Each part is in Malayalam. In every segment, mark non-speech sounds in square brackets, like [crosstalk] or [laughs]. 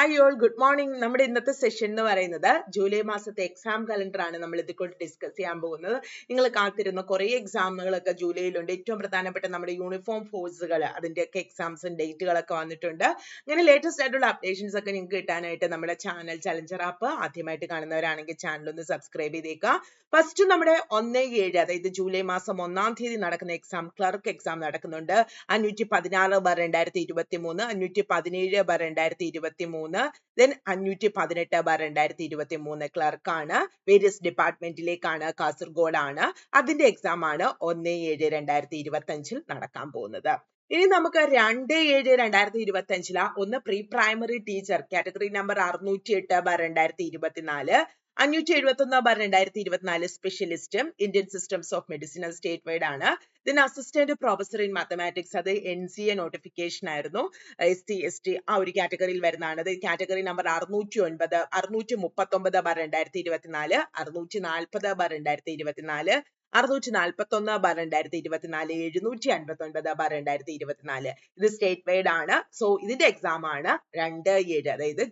ഹായ് ഓൾ ഗുഡ് മോർണിംഗ് നമ്മുടെ ഇന്നത്തെ സെഷൻ എന്ന് പറയുന്നത് ജൂലൈ മാസത്തെ എക്സാം കലണ്ടർ ആണ് നമ്മൾ ഇതിക്കൊണ്ട് ഡിസ്കസ് ചെയ്യാൻ പോകുന്നത്. നിങ്ങൾ കാത്തിരുന്ന കുറേ എക്സാമുകളൊക്കെ ജൂലൈയിലുണ്ട്. ഏറ്റവും പ്രധാനപ്പെട്ട നമ്മുടെ യൂണിഫോം ഫോഴ്സുകൾ അതിന്റെയൊക്കെ എക്സാംസും ഡേറ്റുകളൊക്കെ വന്നിട്ടുണ്ട്. അങ്ങനെ ലേറ്റസ്റ്റ് ആയിട്ടുള്ള അപ്ഡേഷൻസ് ഒക്കെ നിങ്ങൾക്ക് കിട്ടാനായിട്ട് നമ്മുടെ ചാനൽ ചലഞ്ചർ ആപ്പ് ആദ്യമായിട്ട് കാണുന്നവരാണെങ്കിൽ ചാനൽ ഒന്ന് സബ്സ്ക്രൈബ് ചെയ്തേക്കുക. ഫസ്റ്റ് നമ്മുടെ ഒന്ന് ഏഴ് അതായത് ജൂലൈ മാസം ഒന്നാം തീയതി നടക്കുന്ന എക്സാം ക്ലർക്ക് എക്സാം നടക്കുന്നുണ്ട്. അഞ്ഞൂറ്റി പതിനാറ് ബർ രണ്ടായിരത്തി ഇരുപത്തി മൂന്ന് അഞ്ഞൂറ്റി പതിനേഴ് ബർ രണ്ടായിരത്തി ഇരുപത്തി മൂന്ന് ദെൻ അഞ്ഞൂറ്റി പതിനെട്ട് ബാർ രണ്ടായിരത്തി ഇരുപത്തി മൂന്ന് ക്ലർക്കാണ് വേരിയസ് ഡിപ്പാർട്ട്മെന്റിലേക്കാണ് കാസർഗോഡാണ്. അതിന്റെ എക്സാം ആണ് ഒന്ന് ഏഴ് രണ്ടായിരത്തി ഇരുപത്തി അഞ്ചിൽ നടക്കാൻ പോകുന്നത്. ഇനി നമുക്ക് രണ്ട് ഏഴ് രണ്ടായിരത്തി ഇരുപത്തി അഞ്ചില ഒന്ന് pre primary teacher category number അറുന്നൂറ്റി എട്ട് ബാർ രണ്ടായിരത്തി ഇരുപത്തിനാല് അഞ്ഞൂറ്റി എഴുപത്തി ഒന്നാം ബാർ രണ്ടായിരത്തി ഇരുപത്തിനാല് specialist Indian systems of medicine അത് സ്റ്റേറ്റ് വൈഡ് ആണ്. ഇതിന് അസിസ്റ്റന്റ് പ്രൊഫസർ ഇൻ മാത്തമാറ്റിക്സ് അത് എൻ സി എ നോട്ടിഫിക്കേഷൻ ആയിരുന്നു. എസ് ടി എസ് ടി ആ ഒരു കാറ്റഗറിയിൽ വരുന്നതാണ്. അത് കാറ്റഗറി നമ്പർ അറുന്നൂറ്റി ഒൻപത് അറുന്നൂറ്റി മുപ്പത്തി ഒമ്പത് ബാർ രണ്ടായിരത്തി ഇരുപത്തിനാല് അറുന്നൂറ്റി നാൽപ്പത് ബാർ രണ്ടായിരത്തി ഇരുപത്തിനാല് അറുന്നൂറ്റി നാൽപ്പത്തി ഒന്ന് ബാർ രണ്ടായിരത്തി ഇരുപത്തിനാല് എഴുന്നൂറ്റി അൻപത്തി ഒൻപത് ബാർ രണ്ടായിരത്തി ഇരുപത്തിനാല് ഇത് സ്റ്റേറ്റ് വൈഡ് ആണ്. സോ ഇതിന്റെ എക്സാം ആണ് രണ്ട് ഏഴ് അതായത്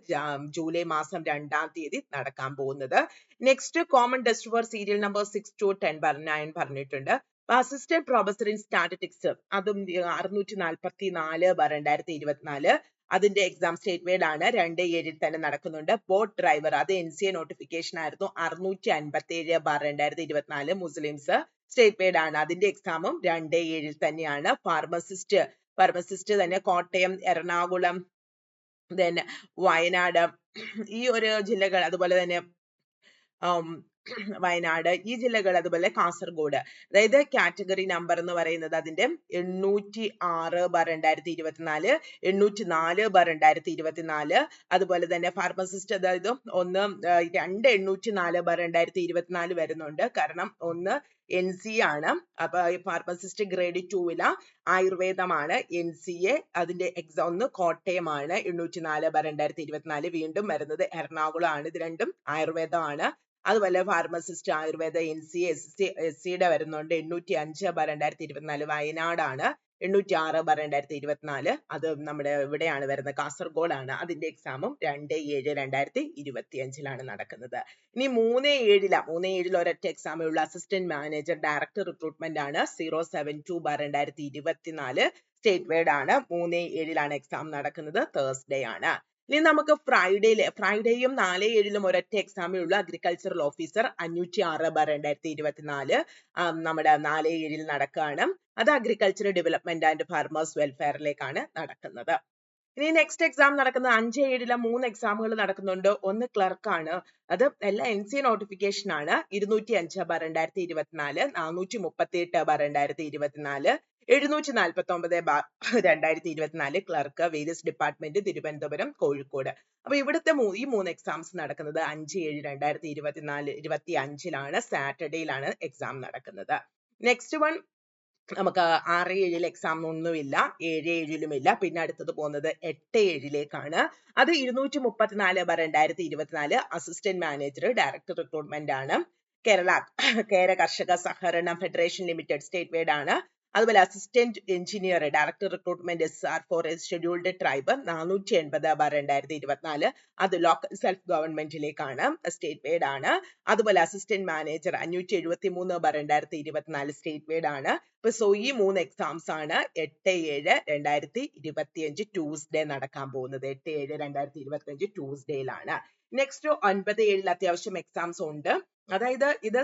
ജൂലൈ മാസം രണ്ടാം തീയതി നടക്കാൻ പോകുന്നത്. Next common test for serial number six two ten nine പറഞ്ഞിട്ടുണ്ട്. അസിസ്റ്റന്റ് പ്രൊഫസർ ഇൻ സ്റ്റാറ്റിസ്റ്റിക്സ് അതും അറുന്നൂറ്റി നാൽപ്പത്തി നാല് ബാർ രണ്ടായിരത്തി ഇരുപത്തിനാല് അതിന്റെ എക്സാം സ്റ്റേറ്റ് വേഡ് ആണ് രണ്ട് ഏഴിൽ തന്നെ നടക്കുന്നുണ്ട്. ബോട്ട് ഡ്രൈവർ അത് എൻ സി എ നോട്ടിഫിക്കേഷൻ ആയിരുന്നു. അറുന്നൂറ്റി അൻപത്തി ഏഴ് ബാർ രണ്ടായിരത്തി ഇരുപത്തിനാല് മുസ്ലിംസ് സ്റ്റേറ്റ് പേഡ് ആണ്. അതിന്റെ എക്സാമും രണ്ട് ഏഴിൽ തന്നെയാണ്. ഫാർമസിസ്റ്റ് ഫാർമസിസ്റ്റ് തന്നെ കോട്ടയം എറണാകുളം ദെൻ വയനാട് ഈ ഒരു ജില്ലകൾ അതുപോലെ തന്നെ [clears throat] വയനാട് ഈ ജില്ലകൾ അതുപോലെ കാസർഗോഡ്. അതായത് കാറ്റഗറി നമ്പർ എന്ന് പറയുന്നത് അതിന്റെ എണ്ണൂറ്റി ആറ് ബാർ രണ്ടായിരത്തി ഇരുപത്തിനാല് എണ്ണൂറ്റി നാല് ബാർ രണ്ടായിരത്തി ഇരുപത്തിനാല്. അതുപോലെ തന്നെ ഫാർമസിസ്റ്റ് അതായത് ഒന്ന് രണ്ട് എണ്ണൂറ്റി നാല് ബാർ രണ്ടായിരത്തി ഇരുപത്തിനാല് വരുന്നുണ്ട്. കാരണം ഒന്ന് എൻ സി ആണ്. അപ്പൊ ഫാർമസിസ്റ്റ് ഗ്രേഡ് ടൂവില ആയുർവേദമാണ്. എൻ സി എ അതിന്റെ എക്സാം ഒന്ന് കോട്ടയമാണ് എണ്ണൂറ്റി നാല് ബാർ രണ്ടായിരത്തി ഇരുപത്തിനാല് വീണ്ടും വരുന്നത് എറണാകുളമാണ് ഇത് രണ്ടും ആയുർവേദമാണ്. അതുപോലെ pharmacist Ayurveda N C S C S സിയുടെ വരുന്നുണ്ട് എണ്ണൂറ്റി അഞ്ച് ബ രണ്ടായിരത്തി ഇരുപത്തിനാല് വയനാടാണ്. എണ്ണൂറ്റി ആറ് ബ രണ്ടായിരത്തി ഇരുപത്തിനാല് അത് നമ്മുടെ ഇവിടെയാണ് വരുന്നത്. കാസർഗോഡാണ്. അതിന്റെ എക്സാമും രണ്ട് ഏഴ് രണ്ടായിരത്തി ഇരുപത്തി അഞ്ചിലാണ് നടക്കുന്നത്. ഇനി മൂന്ന് ഏഴിലാ. മൂന്ന് ഏഴിൽ ഒരൊറ്റ എക്സാമേ ഉള്ളൂ. അസിസ്റ്റന്റ് മാനേജർ ഡയറക്ടർ റിക്രൂട്ട്മെന്റ് ആണ്. സീറോ സെവൻ ടു ബ രണ്ടായിരത്തി ഇരുപത്തിനാല് സ്റ്റേറ്റ് വൈഡ് ആണ്. മൂന്ന് ഏഴിലാണ് എക്സാം നടക്കുന്നത്. തേഴ്സ്ഡേ ആണ്. ഇനി നമുക്ക് ഫ്രൈഡേയിലെ ഫ്രൈഡേയും നാല് ഏഴിലും ഒരൊറ്റ എക്സാമേ ഉള്ളൂ. അഗ്രികൾച്ചറൽ ഓഫീസർ അഞ്ഞൂറ്റി ആറ് ബാർ രണ്ടായിരത്തി ഇരുപത്തിനാല് നമ്മുടെ നാല് ഏഴിൽ നടക്കുകയാണ് അത് അഗ്രികൾച്ചർ ഡെവലപ്മെന്റ് ആൻഡ് ഫാർമേഴ്സ് വെൽഫെയറിലേക്കാണ് നടക്കുന്നത്. ഇനി നെക്സ്റ്റ് എക്സാം നടക്കുന്നത് അഞ്ച് ഏഴിലെ മൂന്ന് എക്സാമുകൾ നടക്കുന്നുണ്ട്. ഒന്ന് ക്ലർക്കാണ് അത് എല്ലാ എൻ സി നോട്ടിഫിക്കേഷൻ ആണ്. ഇരുന്നൂറ്റി അഞ്ച് ബാർ രണ്ടായിരത്തി ഇരുപത്തിനാല് നാനൂറ്റി മുപ്പത്തി എട്ട് ബാർ രണ്ടായിരത്തി ഇരുപത്തിനാല് എഴുന്നൂറ്റി നാൽപ്പത്തി ഒമ്പത് ബാർ [laughs] രണ്ടായിരത്തി ഇരുപത്തിനാല് clerk various department Thiruvananthapuram Kozhikode. അപ്പൊ ഇവിടുത്തെ ഈ മൂന്ന് എക്സാംസ് നടക്കുന്നത് അഞ്ച് ഏഴ് രണ്ടായിരത്തി ഇരുപത്തിനാല് ഇരുപത്തി അഞ്ചിലാണ് സാറ്റർഡേയിലാണ് എക്സാം നടക്കുന്നത്. നെക്സ്റ്റ് വൺ നമുക്ക് ആറ് ഏഴിൽ എക്സാം ഒന്നുമില്ല ഏഴ് ഏഴിലും ഇല്ല പിന്നെ അടുത്തത് പോകുന്നത് എട്ട് ഏഴിലേക്കാണ്. അത് ഇരുന്നൂറ്റി മുപ്പത്തിനാല് ബർ രണ്ടായിരത്തി ഇരുപത്തിനാല് അസിസ്റ്റന്റ് മാനേജർ ഡയറക്ടർ റിക്രൂട്ട്മെന്റ് ആണ്. കേരള കേര കർഷക സഹകരണ ഫെഡറേഷൻ ലിമിറ്റഡ് സ്റ്റേറ്റ് വേഡ് ആണ്. അതുപോലെ assistant engineer director recruitment S R for S scheduled tribe നാനൂറ്റി എൺപത് ബാർ രണ്ടായിരത്തി ഇരുപത്തിനാല് അത് ലോക്കൽ സെൽഫ് ഗവൺമെന്റിലേക്കാണ് സ്റ്റേറ്റ് വേഡ് ആണ്. അതുപോലെ അസിസ്റ്റന്റ് മാനേജർ അഞ്ഞൂറ്റി എഴുപത്തി മൂന്ന് ബാർ രണ്ടായിരത്തി ഇരുപത്തിനാല് സ്റ്റേറ്റ് വേഡ് ആണ്. ഇപ്പൊ സോ ഈ മൂന്ന് എക്സാംസ് ആണ് എട്ട് ഏഴ് രണ്ടായിരത്തി ഇരുപത്തിയഞ്ച് ട്യൂസ്ഡേ നടക്കാൻ പോകുന്നത്. എട്ട് ഏഴ് രണ്ടായിരത്തി ഇരുപത്തിയഞ്ച് ട്യൂസ്ഡേയിലാണ് നെക്സ്റ്റ് ഒൻപത് ഏഴിൽ അത്യാവശ്യം എക്സാംസ് ഉണ്ട്. അതായത് ഇത്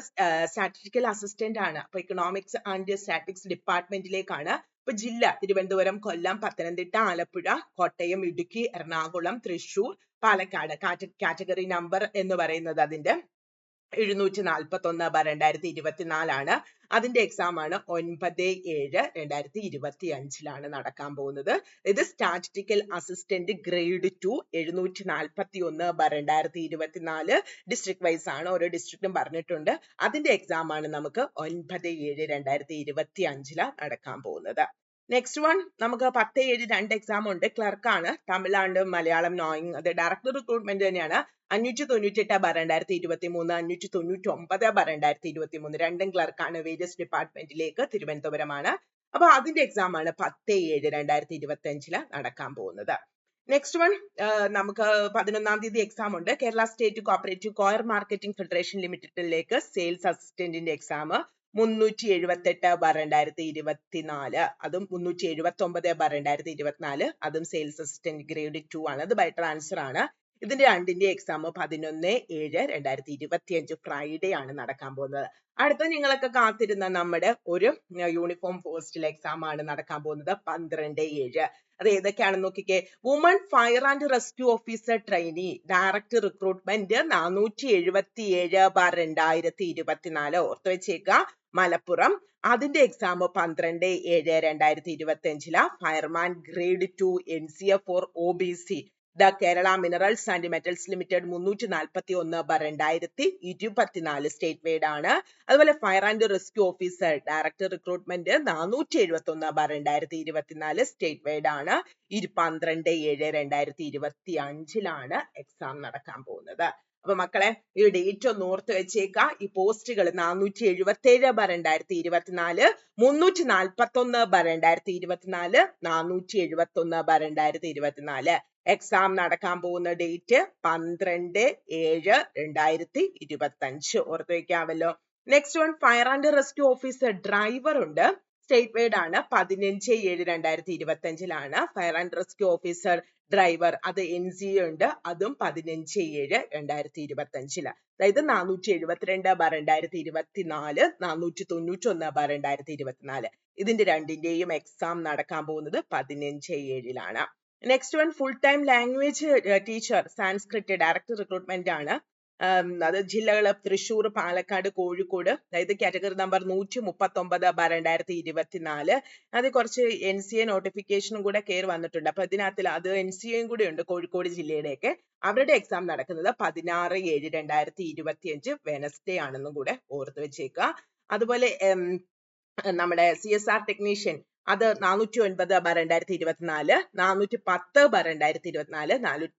സ്റ്റാറ്റിസ്റ്റിക്കൽ അസിസ്റ്റന്റ് ആണ്. അപ്പൊ ഇക്കണോമിക്സ് ആൻഡ് സ്റ്റാറ്റിക്സ് ഡിപ്പാർട്ട്മെന്റിലേക്കാണ് ഇപ്പൊ ജില്ല തിരുവനന്തപുരം കൊല്ലം പത്തനംതിട്ട ആലപ്പുഴ കോട്ടയം ഇടുക്കി എറണാകുളം തൃശൂർ പാലക്കാട് കാറ്റഗറി നമ്പർ എന്ന് പറയുന്നത് അതിന്റെ എഴുന്നൂറ്റി നാൽപ്പത്തി ഒന്ന് ബ രണ്ടായിരത്തി ഇരുപത്തിനാലാണ് അതിന്റെ എക്സാം ആണ് ഒൻപത് ഏഴ് രണ്ടായിരത്തി ഇരുപത്തി അഞ്ചിലാണ് നടക്കാൻ പോകുന്നത്. ഇത് സ്റ്റാറ്റിസ്റ്റിക്കൽ അസിസ്റ്റന്റ് ഗ്രേഡ് ടു എഴുന്നൂറ്റി നാൽപ്പത്തി ഒന്ന് ബ രണ്ടായിരത്തി ഇരുപത്തിനാല് ഡിസ്ട്രിക്ട് വൈസ് ആണ് ഓരോ ഡിസ്ട്രിക്റ്റും പറഞ്ഞിട്ടുണ്ട്. അതിന്റെ എക്സാം ആണ് നമുക്ക് ഒൻപത് ഏഴ് രണ്ടായിരത്തി ഇരുപത്തി അഞ്ചിലാണ് നടക്കാൻ പോകുന്നത്. നെക്സ്റ്റ് വൺ നമുക്ക് പത്ത് ഏഴ് രണ്ട് എക്സാം ഉണ്ട്. ക്ലർക്കാണ് തമിഴ്നാട് മലയാളം നോയിങ് അത് ഡയറക്ടർ റിക്രൂട്ട്മെന്റ് തന്നെയാണ്. അഞ്ഞൂറ്റി തൊണ്ണൂറ്റി എട്ട് ബ രണ്ടായിരത്തി ഇരുപത്തി മൂന്ന് അഞ്ഞൂറ്റി തൊണ്ണൂറ്റി ഒമ്പത് ബ രണ്ടായിരത്തി ഇരുപത്തി മൂന്ന് രണ്ടും ക്ലർക്കാണ് വേരിയസ് ഡിപ്പാർട്ട്മെന്റിലേക്ക് തിരുവനന്തപുരമാണ്. അപ്പൊ അതിന്റെ എക്സാം ആണ് പത്ത് ഏഴ് രണ്ടായിരത്തി ഇരുപത്തി അഞ്ചിൽ നടക്കാൻ പോകുന്നത്. നെക്സ്റ്റ് വൺ നമുക്ക് പതിനൊന്നാം തീയതി എക്സാം ഉണ്ട്. Kerala state cooperative coir marketing federation ലിമിറ്റഡിലേക്ക് സെയിൽസ് അസിസ്റ്റന്റിന്റെ എക്സാം മുന്നൂറ്റി എഴുപത്തി എട്ട് ബാർ രണ്ടായിരത്തി ഇരുപത്തിനാല് അതും മുന്നൂറ്റി എഴുപത്തി ഒമ്പത് ബാർ രണ്ടായിരത്തി ഇരുപത്തിനാല് അതും സെയിൽസ് അസിസ്റ്റന്റ് ഗ്രേഡ് ടു ആണ്. അത് ബൈ ട്രാൻസ്ഫർ ആണ്. ഇതിന്റെ രണ്ടിന്റെ എക്സാം പതിനൊന്ന് ഏഴ് രണ്ടായിരത്തി ഇരുപത്തി അഞ്ച് ഫ്രൈഡേ ആണ് നടക്കാൻ പോകുന്നത്. അടുത്ത നിങ്ങളൊക്കെ കാത്തിരുന്ന നമ്മുടെ ഒരു യൂണിഫോം പോസ്റ്റിലെ എക്സാം ആണ് നടക്കാൻ പോകുന്നത്. പന്ത്രണ്ട് ഏഴ്. അത് ഏതൊക്കെയാണെന്ന് നോക്കിക്കേ. Woman fire and rescue officer trainee direct recruitment നാനൂറ്റി എഴുപത്തി ഏഴ് ബാർ രണ്ടായിരത്തി ഇരുപത്തിനാല് ഓർത്ത് വെച്ചേക്ക. മലപ്പുറം. അതിന്റെ എക്സാം പന്ത്രണ്ട് ഏഴ് രണ്ടായിരത്തി ഇരുപത്തി അഞ്ചില C F for O B C the Kerala minerals and metals limited മുന്നൂറ്റി നാൽപ്പത്തി ഒന്ന് ബർ രണ്ടായിരത്തി ഇരുപത്തിനാല് സ്റ്റേറ്റ് വെയ്ഡ് ആണ്. അതുപോലെ fire and rescue officer director recruitment നാനൂറ്റി എഴുപത്തി ഒന്ന് ബർ രണ്ടായിരത്തി ഇരുപത്തിനാല് സ്റ്റേറ്റ് വെയ്ഡ് ആണ് പന്ത്രണ്ട് ഏഴ് രണ്ടായിരത്തി ഇരുപത്തി അഞ്ചിലാണ് എക്സാം നടക്കാൻ പോകുന്നത്. അപ്പൊ മക്കളെ ഈ ഡേറ്റ് ഒന്ന് ഓർത്ത് വെച്ചേക്ക. ഈ പോസ്റ്റുകൾ നാനൂറ്റി എഴുപത്തി ഏഴ് ബർ രണ്ടായിരത്തി ഇരുപത്തിനാല് മുന്നൂറ്റി നാൽപ്പത്തി ഒന്ന് ബർ രണ്ടായിരത്തി ഇരുപത്തിനാല് നാനൂറ്റി എഴുപത്തി ഒന്ന് ബർ രണ്ടായിരത്തി ഇരുപത്തിനാല് എക്സാം നടക്കാൻ പോകുന്ന ഡേറ്റ് പന്ത്രണ്ട് ഏഴ് രണ്ടായിരത്തി ഇരുപത്തി അഞ്ച് ഓർത്ത് വെക്കാമല്ലോ. Next one fire and rescue officer driver ഉണ്ട്. സ്റ്റേറ്റ് വേഡ് ആണ്. പതിനഞ്ച് ഏഴ് രണ്ടായിരത്തി ഇരുപത്തി അഞ്ചിലാണ് fire and rescue officer driver അത് എൻ സി ഉണ്ട്. അതും പതിനഞ്ച് ഏഴ് രണ്ടായിരത്തി ഇരുപത്തി അഞ്ചിൽ അതായത് നാനൂറ്റി എഴുപത്തിരണ്ട് ബാർ രണ്ടായിരത്തി ഇരുപത്തിനാല് നാനൂറ്റി തൊണ്ണൂറ്റി ഒന്ന് ബാർ രണ്ടായിരത്തി ഇരുപത്തിനാല്. ഇതിന്റെ രണ്ടിന്റെയും എക്സാം നടക്കാൻ പോകുന്നത് പതിനഞ്ച് ഏഴിലാണ്. Next one full time language teacher Sanskrit director recruitment ആണ്. അത് ജില്ലകൾ തൃശൂർ പാലക്കാട് കോഴിക്കോട് അതായത് കാറ്റഗറി നമ്പർ നൂറ്റി മുപ്പത്തി ഒമ്പത് ബാർ രണ്ടായിരത്തി ഇരുപത്തിനാല് അത് കുറച്ച് എൻ സി എ നോട്ടിഫിക്കേഷനും കൂടെ കയറി വന്നിട്ടുണ്ട്. അപ്പൊ ഇതിനകത്തിൽ അത് എൻ സി എയും കൂടെ ഉണ്ട് കോഴിക്കോട് ജില്ലയുടെയൊക്കെ. അവരുടെ എക്സാം നടക്കുന്നത് പതിനാറ് ഏഴ് രണ്ടായിരത്തി ഇരുപത്തി അഞ്ച് വെനസ്ഡേ ആണെന്നും കൂടെ ഓർത്ത് വെച്ചേക്കുക. അതുപോലെ നമ്മുടെ സി എസ് ആർ ടെക്നീഷ്യൻ അത് നാനൂറ്റി ഒൻപത് ബാർ രണ്ടായിരത്തി ഇരുപത്തിനാല് നാനൂറ്റി പത്ത് ബാർ രണ്ടായിരത്തി ഇരുപത്തിനാല്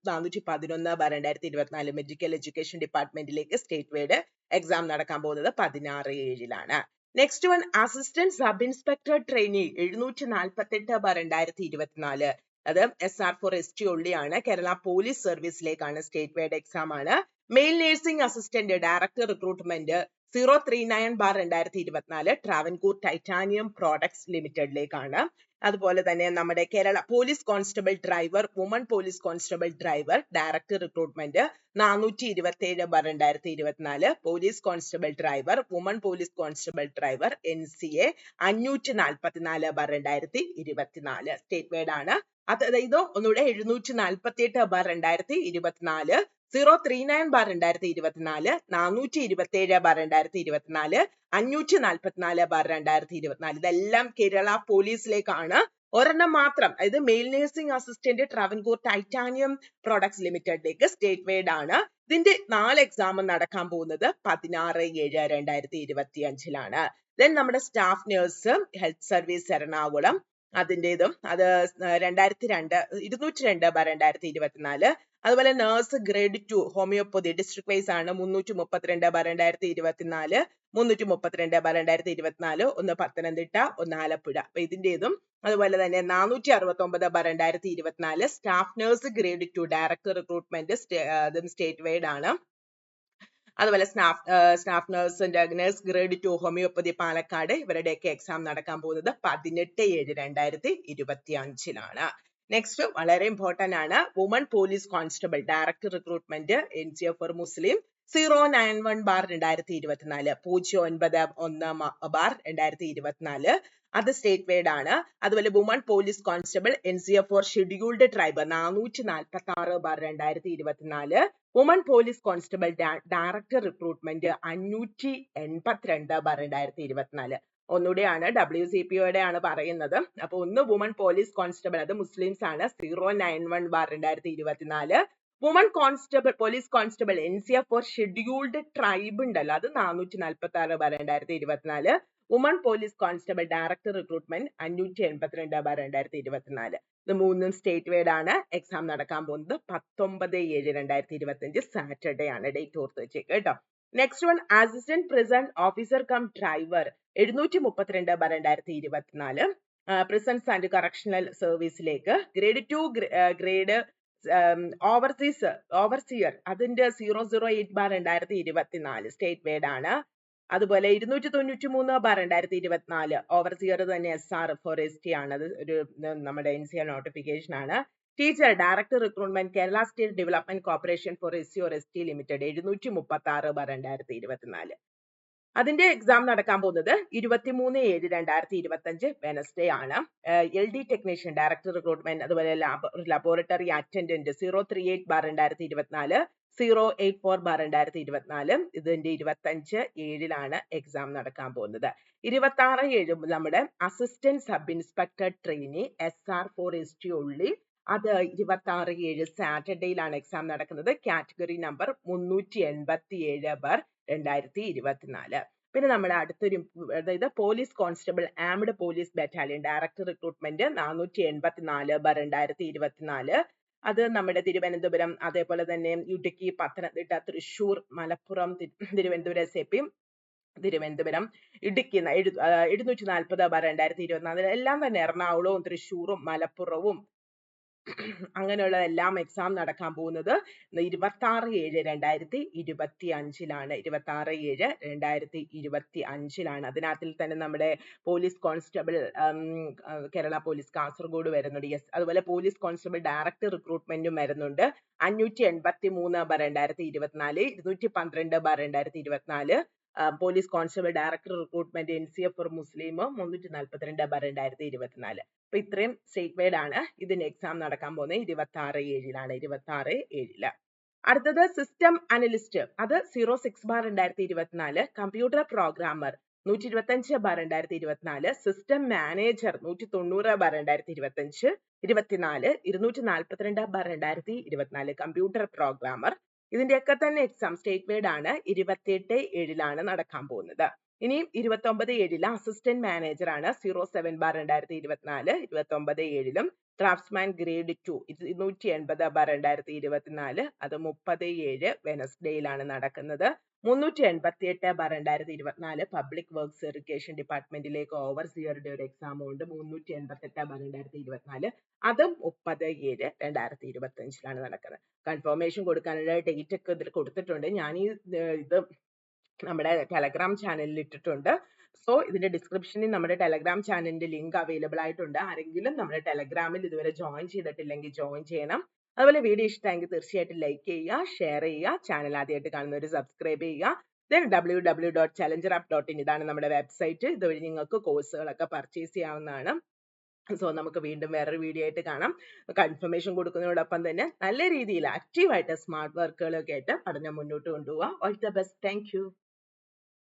നാനൂറ്റി പതിനൊന്ന് ബാർ രണ്ടായിരത്തി ഇരുപത്തിനാല് മെഡിക്കൽ എഡ്യൂക്കേഷൻ ഡിപ്പാർട്ട്മെന്റിലേക്ക് സ്റ്റേറ്റ് വൈഡ് എക്സാം നടക്കാൻ പോകുന്നത് പതിനാറ് ഏഴിലാണ്. Next one assistant sub inspector trainee എഴുന്നൂറ്റി നാൽപ്പത്തി എട്ട് ബാർ രണ്ടായിരത്തി ഇരുപത്തിനാല് അത് S R for S T ഒള്ളിയാണ് Kerala police സർവീസിലേക്കാണ് സ്റ്റേറ്റ് വൈഡ് എക്സാം ആണ്. Male nursing assistant director recruitment zero three nine bar രണ്ടായിരത്തി ഇരുപത്തിനാല് ട്രാവൻകൂർ ടൈറ്റാനിയം പ്രോഡക്ട്സ് ലിമിറ്റഡിലേക്കാണ്. അതുപോലെ തന്നെ നമ്മുടെ Kerala police constable driver woman police constable driver director recruitment നാനൂറ്റി ഇരുപത്തി ഏഴ് ബാർ രണ്ടായിരത്തി ഇരുപത്തിനാല് police constable driver woman police constable driver N C A അഞ്ഞൂറ്റി നാൽപ്പത്തിനാല് ബാർ രണ്ടായിരത്തി ഇരുപത്തിനാല് സ്റ്റേറ്റ് വേർഡ് ആണ് അതായത് ഒന്നുകൂടെ എഴുന്നൂറ്റി നാൽപ്പത്തി എട്ട് ബാർ രണ്ടായിരത്തി ഇരുപത്തിനാല് സീറോ ത്രീ നയൻ ബാർ രണ്ടായിരത്തി ഇരുപത്തിനാല് നാനൂറ്റി ഇരുപത്തി ഏഴ് ബാർ രണ്ടായിരത്തി ഇരുപത്തിനാല് അഞ്ഞൂറ്റി നാൽപ്പത്തിനാല് ബാർ രണ്ടായിരത്തി ഇരുപത്തിനാല് ഇതെല്ലാം കേരള പോലീസിലേക്കാണ്. ഒരെണ്ണം മാത്രം അതായത് male nursing assistant Travancore titanium products ലിമിറ്റഡിലേക്ക് സ്റ്റേറ്റ് വേഡ് ആണ്. ഇതിന്റെ നാല് എക്സാം നടക്കാൻ പോകുന്നത് പതിനാറ് ഏഴ് രണ്ടായിരത്തി ഇരുപത്തി അഞ്ചിലാണ് ദെൻ നമ്മുടെ staff nurse health service Ernakulam അതിന്റെതും അത് രണ്ടായിരത്തി രണ്ട് ഇരുന്നൂറ്റി രണ്ട് ബാർ രണ്ടായിരത്തി ഇരുപത്തിനാല് അതുപോലെ nurse grade two homeopathy district wise ആണ് മുന്നൂറ്റി മുപ്പത്തിരണ്ട് ബാർ രണ്ടായിരത്തി ഇരുപത്തിനാല് മുന്നൂറ്റി മുപ്പത്തിരണ്ട് ബാർ രണ്ടായിരത്തി ഇരുപത്തിനാല് ഒന്ന് പത്തനംതിട്ട ഒന്ന് ആലപ്പുഴ. അപ്പൊ ഇതിന്റെതും അതുപോലെ തന്നെ നാനൂറ്റി അറുപത്തി ഒമ്പത് ബാർ രണ്ടായിരത്തി ഇരുപത്തിനാല് staff nurse grade two director recruitment state wide ആണ്. അതുപോലെ staff staff നഴ്സിന്റെ nurse grade two homeopathy Palakkad ഇവരുടെയൊക്കെ എക്സാം നടക്കാൻ പോകുന്നത് പതിനെട്ട് ഏഴ് രണ്ടായിരത്തി ഇരുപത്തി അഞ്ചിലാണ് നെക്സ്റ്റ് വളരെ ഇമ്പോർട്ടന്റ് ആണ്. Woman police constable direct recruitment N C F for Muslim zero nine one bar രണ്ടായിരത്തി ഇരുപത്തിനാല് പൂജ്യം ഒൻപത് ഒന്ന് ബാർ രണ്ടായിരത്തി ഇരുപത്തിനാല് അത് സ്റ്റേറ്റ് വേഡ് ആണ്. അതുപോലെ woman police constable N C F for scheduled tribe നാനൂറ്റി നാൽപ്പത്തി ആറ് ബാർ രണ്ടായിരത്തി ഇരുപത്തിനാല് woman police constable director recruitment അഞ്ഞൂറ്റി എൺപത്തിരണ്ട് ബാർ രണ്ടായിരത്തി ഇരുപത്തിനാല് ഒന്നുകൂടെയാണ് ഡബ്ല്യു സി പി ഒയുടെ ആണ് പറയുന്നത്. അപ്പൊ ഒന്ന് വുമൺ പോലീസ് കോൺസ്റ്റബിൾ അത് മുസ്ലിംസ് ആണ് സീറോ നയൻ വൺ ബാർ രണ്ടായിരത്തി ഇരുപത്തിനാല്. Woman constable police constable N C F for scheduled tribe ഉണ്ടല്ലോ. അത് നാനൂറ്റി നാൽപ്പത്തി ആറ് ബാർ രണ്ടായിരത്തി ഇരുപത്തിനാല്. Woman police constable director recruitment അഞ്ഞൂറ്റി എൺപത്തിരണ്ട് ബാർ രണ്ടായിരത്തി ഇരുപത്തിനാല്. ഇത് മൂന്നും സ്റ്റേറ്റ് വൈഡ് ആണ്. എക്സാം നടക്കാൻ പോകുന്നത് പത്തൊമ്പത് ഏഴ് രണ്ടായിരത്തി ഇരുപത്തി അഞ്ച് സാറ്റർഡേ ആണ്. ഡേറ്റ് ഓർത്ത് വെച്ചേക്ക് കേട്ടോ. Next one assistant present officer cum driver എഴുന്നൂറ്റി മുപ്പത്തിരണ്ട് ബ രണ്ടായിരത്തി ഇരുപത്തിനാല് prisons and correctional സർവീസിലേക്ക് grade two grade overseas overseer അതിന്റെ സീറോ സീറോ എയ്റ്റ് ബാർ രണ്ടായിരത്തി ഇരുപത്തിനാല് സ്റ്റേറ്റ് വേഡ് ആണ്. അതുപോലെ ഇരുന്നൂറ്റി തൊണ്ണൂറ്റി മൂന്ന് ബാർ രണ്ടായിരത്തി ഇരുപത്തിനാല് ഓവർസിയർ തന്നെ S R for S T ആണ് അത് ഒരു നമ്മുടെ എൻ സി ആർ നോട്ടിഫിക്കേഷൻ ആണ്. Teacher director recruitment Kerala state development corporation for S C or S T limited എഴുന്നൂറ്റി മുപ്പത്തി ആറ് ബാർ രണ്ടായിരത്തി ഇരുപത്തിനാല്. അതിന്റെ എക്സാം നടക്കാൻ പോകുന്നത് ഇരുപത്തിമൂന്ന് ഏഴ് രണ്ടായിരത്തി ഇരുപത്തി അഞ്ച് വെനസ്ഡേ ആണ് L D technician director recruitment അതുപോലെ laboratory attendant zero three eight bar രണ്ടായിരത്തി ഇരുപത്തിനാല് സീറോ എയ്റ്റ് ഫോർ ബാർ രണ്ടായിരത്തി ഇരുപത്തിനാല് ഇതിന്റെ ഇരുപത്തഞ്ച് ഏഴിലാണ് എക്സാം നടക്കാൻ പോകുന്നത്. ഇരുപത്തി ആറ് ഏഴ് നമ്മുടെ assistant sub inspector trainee S R for S T ഉള്ളി അത് ഇരുപത്തി ആറ് ഏഴ് സാറ്റർഡേയിലാണ് എക്സാം നടക്കുന്നത്. കാറ്റഗറി നമ്പർ മുന്നൂറ്റി എൺപത്തി ഏഴ് ബർ രണ്ടായിരത്തി ഇരുപത്തിനാല് പിന്നെ നമ്മുടെ അടുത്തൊരു അതായത് police constable armed police battalion director recruitment നാനൂറ്റി എൺപത്തി നാല് ബാർ രണ്ടായിരത്തി ഇരുപത്തിനാല് അത് നമ്മുടെ തിരുവനന്തപുരം അതേപോലെ തന്നെ Idukki Pathanamthitta Thrissur Malappuram Thiruvananthapuram S A P Thiruvananthapuram Idukki എഴുന്നൂറ്റി നാൽപ്പത് ബാർ രണ്ടായിരത്തി ഇരുപത്തിനാല് എല്ലാം തന്നെ എറണാകുളവും തൃശ്ശൂരും മലപ്പുറവും അങ്ങനെയുള്ള എല്ലാം എക്സാം നടക്കാൻ പോകുന്നത് ഇരുപത്തി ആറ് ഏഴ് രണ്ടായിരത്തി ഇരുപത്തി അഞ്ചിലാണ് ഇരുപത്തി ആറ് ഏഴ് രണ്ടായിരത്തി ഇരുപത്തി അഞ്ചിലാണ് അതിനകത്തിൽ തന്നെ നമ്മുടെ police constable Kerala police Kasaragod വരുന്നുണ്ട്. യെസ് അതുപോലെ പോലീസ് കോൺസ്റ്റബിൾ ഡയറക്ടർ റിക്രൂട്ട്മെന്റും വരുന്നുണ്ട്. അഞ്ഞൂറ്റി എൺപത്തി മൂന്ന് ബർ രണ്ടായിരത്തി ഇരുപത്തിനാല് ഇരുന്നൂറ്റി പന്ത്രണ്ട് ബർ രണ്ടായിരത്തി ഇരുപത്തിനാല് police constable director recruitment N C F for Muslim മുന്നൂറ്റി നാൽപ്പത്തിരണ്ട് ബർ രണ്ടായിരത്തി ഇരുപത്തിനാല് അപ്പൊ ഇത്രയും സ്റ്റേറ്റ് വൈഡ് ആണ് ഇതിന് എക്സാം നടക്കാൻ പോകുന്നത്. ഇരുപത്തി ആറ് ഏഴിലാണ്. ഇരുപത്തി ആറ് ഏഴിൽ. അടുത്തത് സിസ്റ്റം അനലിസ്റ്റ് അത് സീറോ സിക്സ് ബാർ രണ്ടായിരത്തി ഇരുപത്തിനാല് കമ്പ്യൂട്ടർ പ്രോഗ്രാമർ നൂറ്റി ഇരുപത്തഞ്ച് ബാർ രണ്ടായിരത്തി ഇരുപത്തിനാല് സിസ്റ്റം മാനേജർ നൂറ്റി തൊണ്ണൂറ് ബാർ രണ്ടായിരത്തി ഇരുപത്തഞ്ച് ഇരുപത്തിനാല്. ഇരുന്നൂറ്റി നാൽപ്പത്തിരണ്ട് ബാർ രണ്ടായിരത്തി ഇരുപത്തിനാല് കമ്പ്യൂട്ടർ പ്രോഗ്രാമർ ഇതിന്റെയൊക്കെ തന്നെ എക്സാം സ്റ്റേറ്റ് വൈഡ് ആണ് ഇരുപത്തിയെട്ട് ഏഴിലാണ് നടക്കാൻ പോകുന്നത്. ഇനിയും ഇരുപത്തി ഒമ്പത് ഏഴിൽ അസിസ്റ്റന്റ് മാനേജർ ആണ്. സീറോ സെവൻ ബാർ രണ്ടായിരത്തി ഇരുപത്തിനാല് ഇരുപത്തി ഒമ്പത് ഏഴിലും ഡ്രാഫ്റ്റ്സ്മാൻ ഗ്രേഡ് ടു ഇരുന്നൂറ്റി എൺപത് ബാർ രണ്ടായിരത്തി ഇരുപത്തിനാല് അത് മുപ്പത് ഏഴ് വെനസ്ഡേയിലാണ് നടക്കുന്നത്. മുന്നൂറ്റി എൺപത്തി എട്ട് ബാർ രണ്ടായിരത്തി ഇരുപത്തിനാല് പബ്ലിക് വർക്ക്സ് ഇറിഗേഷൻ ഡിപ്പാർട്ട്മെന്റിലേക്ക് ഓവർസിയറുടെ ഒരു എക്സാം ഉണ്ട്. മുന്നൂറ്റി എൺപത്തി എട്ട് ബാർ രണ്ടായിരത്തി ഇരുപത്തിനാല് അതും മുപ്പത് ഏഴ് രണ്ടായിരത്തി ഇരുപത്തി അഞ്ചിലാണ് നടക്കുന്നത്. കൺഫർമേഷൻ കൊടുക്കാനുള്ള ഡേറ്റ് ഒക്കെ ഇതിൽ കൊടുത്തിട്ടുണ്ട്. ഞാൻ ഈ ഇത് നമ്മുടെ ടെലഗ്രാം ചാനലിൽ ഇട്ടിട്ടുണ്ട്. സോ ഇതിന്റെ ഡിസ്ക്രിപ്ഷനിൽ നമ്മുടെ ടെലഗ്രാം ചാനലിന്റെ ലിങ്ക് അവൈലബിൾ ആയിട്ടുണ്ട്. ആരെങ്കിലും നമ്മുടെ ടെലഗ്രാമിൽ ഇതുവരെ ജോയിൻ ചെയ്തിട്ടില്ലെങ്കിൽ ജോയിൻ ചെയ്യണം. അതുപോലെ വീഡിയോ ഇഷ്ടമെങ്കിൽ തീർച്ചയായിട്ടും ലൈക്ക് ചെയ്യുക ഷെയർ ചെയ്യുക ചാനൽ ആദ്യമായിട്ട് കാണുന്നവർ സബ്സ്ക്രൈബ് ചെയ്യുക. Then W W dot challenger app dot in ഇതാണ് നമ്മുടെ വെബ്സൈറ്റ് ഇതുവഴി നിങ്ങൾക്ക് കോഴ്സുകളൊക്കെ പർച്ചേസ് ചെയ്യാവുന്നതാണ്. സോ നമുക്ക് വീണ്ടും വേറൊരു വീഡിയോ ആയിട്ട് കാണാം. കൺഫർമേഷൻ കൊടുക്കുന്നതോടൊപ്പം തന്നെ നല്ല രീതിയിൽ ആക്റ്റീവായിട്ട് സ്മാർട്ട് വർക്കുകളൊക്കെ ആയിട്ട് പഠനം മുന്നോട്ട് കൊണ്ടുപോകാം ഓൾ ദ ബെസ്റ്റ് താങ്ക്